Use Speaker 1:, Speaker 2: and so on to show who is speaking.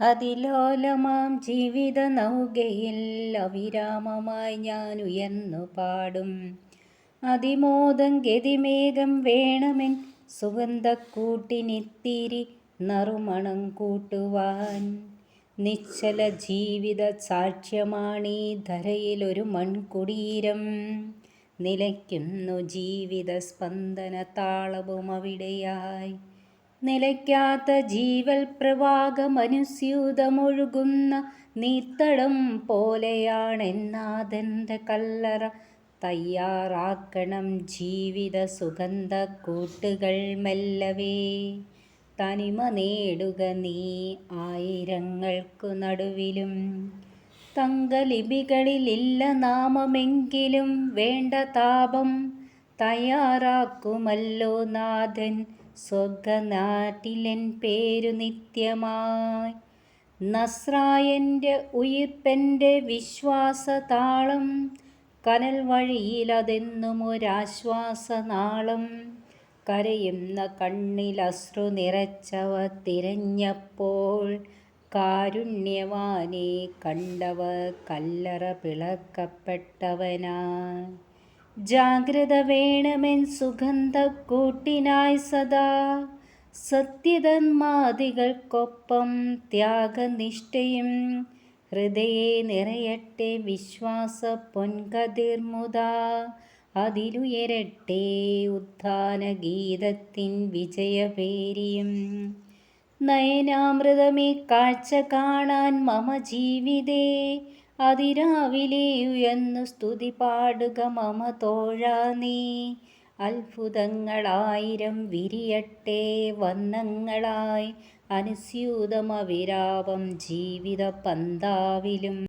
Speaker 1: അതിലോലമാം ജീവിത നൗകയിൽ അവിരാമമായി ഞാൻ ഉയർന്നു പാടും. അതിമോദം ഗതിമേഘം വേണമെൻ സുഗന്ധക്കൂട്ടിനിത്തിരി നറുമണം കൂട്ടുവാൻ. നിശ്ചല ജീവിത സാക്ഷ്യമാണീ ധരയിലൊരു മൺകുടീരം. നിലയ്ക്കുന്നു ജീവിത സ്പന്ദന താളവും അവിടെയായി. നിലയ്ക്കാത്ത ജീവൽ പ്രവാഹമനുസ്യൂതമൊഴുകുന്ന നീത്തടം പോലെയാണെന്നാതെന്റെ കല്ലറ. തയ്യാറാക്കണം ജീവിത സുഗന്ധ കൂട്ടുകൾ മെല്ലവേ. തനിമ നേടുക നീ ആയിരങ്ങൾക്കു നടുവിലും. തങ്കലിപികളിലില്ല നാമമെങ്കിലും വേണ്ട താപം തയ്യാറാക്കുമല്ലോ നാഥൻ. സ്വർഗനാട്ടിലെൻ പേരു നിത്യമായി. നസ്രായന്റെ ഉയിർപ്പെന്റെ വിശ്വാസതാളം കനൽ വഴിയിലതെന്നും ഒരാശ്വാസനാളം. കരയുന്ന കണ്ണിലശ്രു നിറച്ചവ തിരഞ്ഞപ്പോൾ കാരുണ്യവാനെ കണ്ടവ കല്ലറ പിളർക്കപ്പെട്ടവനായി ജാഗ്രത വേണമെൻ സുഗന്ധക്കൂട്ടിനായി സദാ സത്യതന്മാതികൾക്കൊപ്പം ത്യാഗനിഷ്ഠയും ഹൃദയെ നിറയട്ടെ വിശ്വാസ പൊൻകതിർമുത അതിലുയരട്ടെ ഉത്ഥാനഗീതത്തിൻ വിജയപേരിയും നയനാമൃതമേ കാഴ്ച കാണാൻ മമ ജീവിതേ. അതിരാവിലെ ഉയർന്നു സ്തുതി പാടുക മമ തോഴാ നീ. അത്ഭുതങ്ങളായിരം വിരിയട്ടെ വന്നങ്ങളായി. അനുസ്യൂതമവിരാപം ജീവിത പന്താവിലും